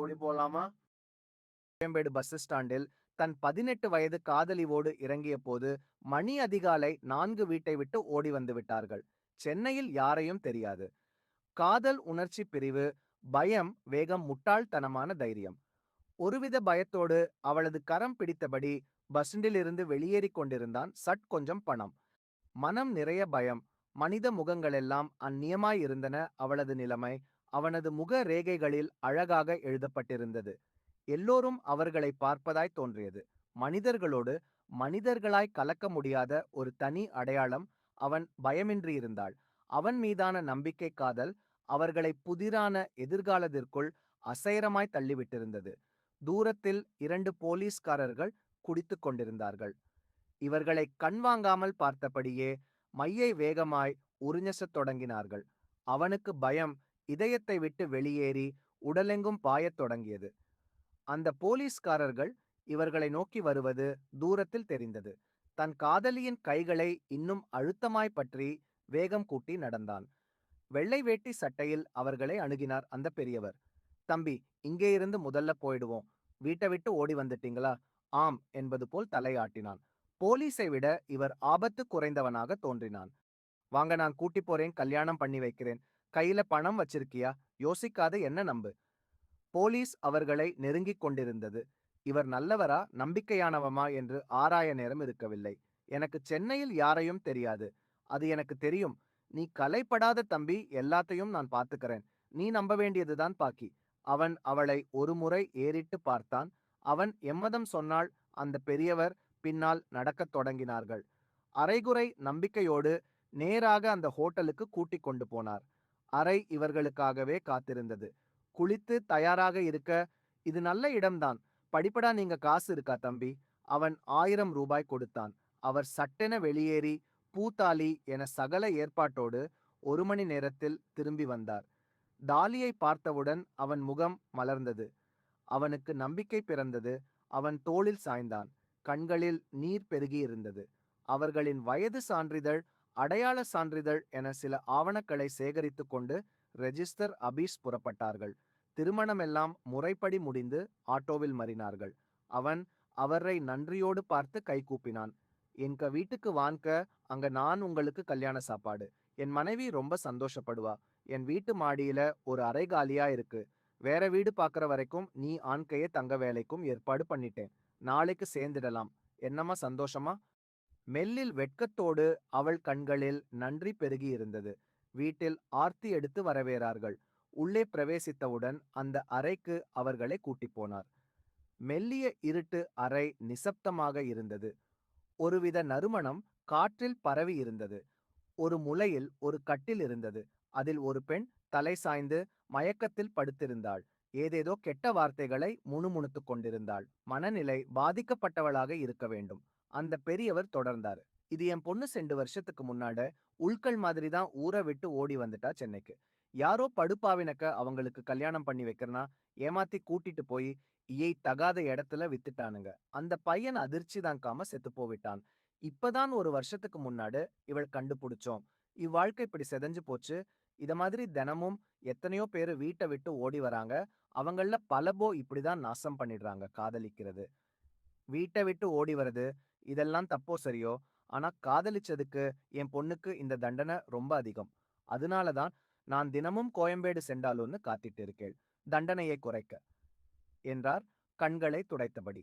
ஓடி போலாமா? கோயம்பேடு பஸ் ஸ்டாண்டில் தன் பதினெட்டு வயது காதலிவோடு இறங்கிய போது மணி அதிகாலை நான்கு வீட்டை விட்டு ஓடி வந்து விட்டார்கள். சென்னையில் யாரையும் தெரியாது. காதல் உணர்ச்சி பிரிவு பயம் வேகம் முட்டாள்தனமான தைரியம். ஒருவித பயத்தோடு அவளது கரம் பிடித்தபடி பஸ்ண்டிலிருந்து வெளியேறிக் கொண்டிருந்தான் சட் கொஞ்சம் பணம். மனம் நிறைய பயம் மனித முகங்களெல்லாம் அந்நியமாயிருந்தன அவளது நிலைமை அவனது முக ரேகைகளில் அழகாக எழுதப்பட்டிருந்தது. எல்லோரும் அவர்களை பார்ப்பதாய் தோன்றியது. மனிதர்களோடு மனிதர்களாய் கலக்க முடியாத ஒரு தனி அடையாளம் அவன் பயமின்றி இருந்தாள். அவன் மீதான நம்பிக்கை காதல் அவர்களை புதிரான எதிர்காலத்திற்குள் அசைரமாய் தள்ளிவிட்டிருந்தது. தூரத்தில் இரண்டு போலீஸ்காரர்கள் குடித்துக் கொண்டிருந்தார்கள். இவர்களை கண் வாங்காமல் பார்த்தபடியே மையை வேகமாய் உறிஞசத் தொடங்கினார்கள். அவனுக்கு பயம் இதயத்தை விட்டு வெளியேறி உடலெங்கும் பாயத் தொடங்கியது. அந்த போலீஸ்காரர்கள் இவர்களை நோக்கி வருவது தூரத்தில் தெரிந்தது. தன் காதலியின் கைகளை இன்னும் அழுத்தமாய் பற்றி வேகம் கூட்டி நடந்தான். வெள்ளை வேட்டி சட்டையில் அவர்களை அணுகினார் அந்த பெரியவர். தம்பி இங்கே இருந்து முதல்ல போயிடுவோம். வீட்டை விட்டு ஓடி வந்துட்டீங்களா? ஆம் என்பது போல் தலையாட்டினான். போலீஸை விட இவர் ஆபத்து குறைந்தவனாக தோன்றினான். வாங்க நான் கூட்டி போறேன். கல்யாணம் பண்ணி வைக்கிறேன். கையில பணம் வச்சிருக்கியா? யோசிக்காத என்ன நம்பு? போலீஸ் அவர்களை நெருங்கிக் கொண்டிருந்தது. இவர் நல்லவரா? நம்பிக்கையானவமா? என்று ஆராய நேரம் இருக்கவில்லை. எனக்கு சென்னையில் யாரையும் தெரியாது. அது எனக்கு தெரியும். நீ கலைப்படாத தம்பி எல்லாத்தையும் நான் பார்த்துக்கிறேன். நீ நம்ப வேண்டியதுதான் பாக்கி. அவன் அவளை ஒரு முறை ஏறிட்டு பார்த்தான். அவன் எம்மதம் சொன்னால் அந்த பெரியவர் பின்னால் நடக்கத் தொடங்கினார்கள். அரைகுறை நம்பிக்கையோடு நேராக அந்த ஹோட்டலுக்கு கூட்டிக் கொண்டு போனார். அறை இவர்களுக்காகவே காத்திருந்தது. குளித்து தயாராக இருக்க இது நல்ல இடம்தான். படிப்படா நீங்க காசு இருக்கா தம்பி? அவன் ஆயிரம் ரூபாய் கொடுத்தான். அவர் சட்டென வெளியேறி பூத்தாலி என சகல ஏற்பாட்டோடு ஒரு மணி நேரத்தில் திரும்பி வந்தார். டாலியை பார்த்தவுடன் அவன் முகம் மலர்ந்தது. அவனுக்கு நம்பிக்கை பிறந்தது. அவன் தோளில் சாய்ந்தான். கண்களில் நீர் பெருகியிருந்தது அவர்களின் வயது சான்றிதழ் அடையாள சான்றிதழ் என சில ஆவணங்களை சேகரித்துக் கொண்டு ரெஜிஸ்டர் அபீஸ் புறப்பட்டார்கள். திருமணமெல்லாம் முறைப்படி முடிந்து ஆட்டோவில் மறினார்கள். அவன் அவரை நன்றியோடு பார்த்து கைகூப்பினான் என்க வீட்டுக்கு வான்க அங்க நான் உங்களுக்கு கல்யாண சாப்பாடு. என் மனைவி ரொம்ப சந்தோஷப்படுவா. என் வீட்டு மாடியில ஒரு அறை காலியா இருக்கு. வேற வீடு பார்க்கற வரைக்கும் நீ ஆண்கையே தங்க வேலைக்கும் ஏற்பாடு பண்ணிட்டேன். நாளைக்கு சேர்ந்துடலாம். என்னம்மா சந்தோஷமா? மெல்லில் வெட்கத்தோடு அவள் கண்களில் நன்றி பெருகி இருந்தது வீட்டில் ஆர்த்தி எடுத்து வரவேறார்கள். உள்ளே பிரவேசித்தவுடன் அந்த அறைக்கு அவர்களை கூட்டிப் போனார். மெல்லிய இருட்டு அறை நிசப்தமாக இருந்தது. ஒருவித நறுமணம் காற்றில் பரவி இருந்தது. ஒரு முலையில் ஒரு கட்டில் இருந்தது. அதில் ஒரு பெண் தலை சாய்ந்து மயக்கத்தில் படுத்திருந்தாள். ஏதேதோ கெட்ட வார்த்தைகளை முணுமுணுத்துக் கொண்டிருந்தாள். மனநிலை பாதிக்கப்பட்டவளாக இருக்க வேண்டும். அந்த பெரியவர் தொடர்ந்தாரு. இது என் பொண்ணு ரெண்டு வருஷத்துக்கு முன்னாட உள்கள் மாதிரி தான் ஊரை விட்டு ஓடி வந்துட்டா சென்னைக்கு. யாரோ படுப்பாவினக்க அவங்களுக்கு கல்யாணம் பண்ணி வைக்கிறனா ஏமாத்தி கூட்டிட்டு போய் இயை தகாத இடத்துல வித்துட்டானுங்க. அந்த பையன் அதிர்ச்சி தாங்காம செத்து போவிட்டான். இப்பதான் ஒரு வருஷத்துக்கு முன்னாடு இவள் கண்டுபிடிச்சோம். இவ்வாழ்க்கை இப்படி செதஞ்சு போச்சு. இத மாதிரி தினமும் எத்தனையோ பேரு வீட்டை விட்டு ஓடி வராங்க. அவங்கள பலபோ இப்படிதான் நாசம் பண்ணிடுறாங்க காதலிக்கிறது. வீட்டை விட்டு ஓடி வர்றது இதெல்லாம் தப்போ சரியோ? ஆனா காதலிச்சதுக்கு என் பொண்ணுக்கு இந்த தண்டனை ரொம்ப அதிகம். அதனால தான் நான் தினமும் கோயம்பேடு சென்றாலும்னு காத்திட்டு இருக்கேள். தண்டனையை குறைக்க. என்றார் கண்களை துடைத்தபடி.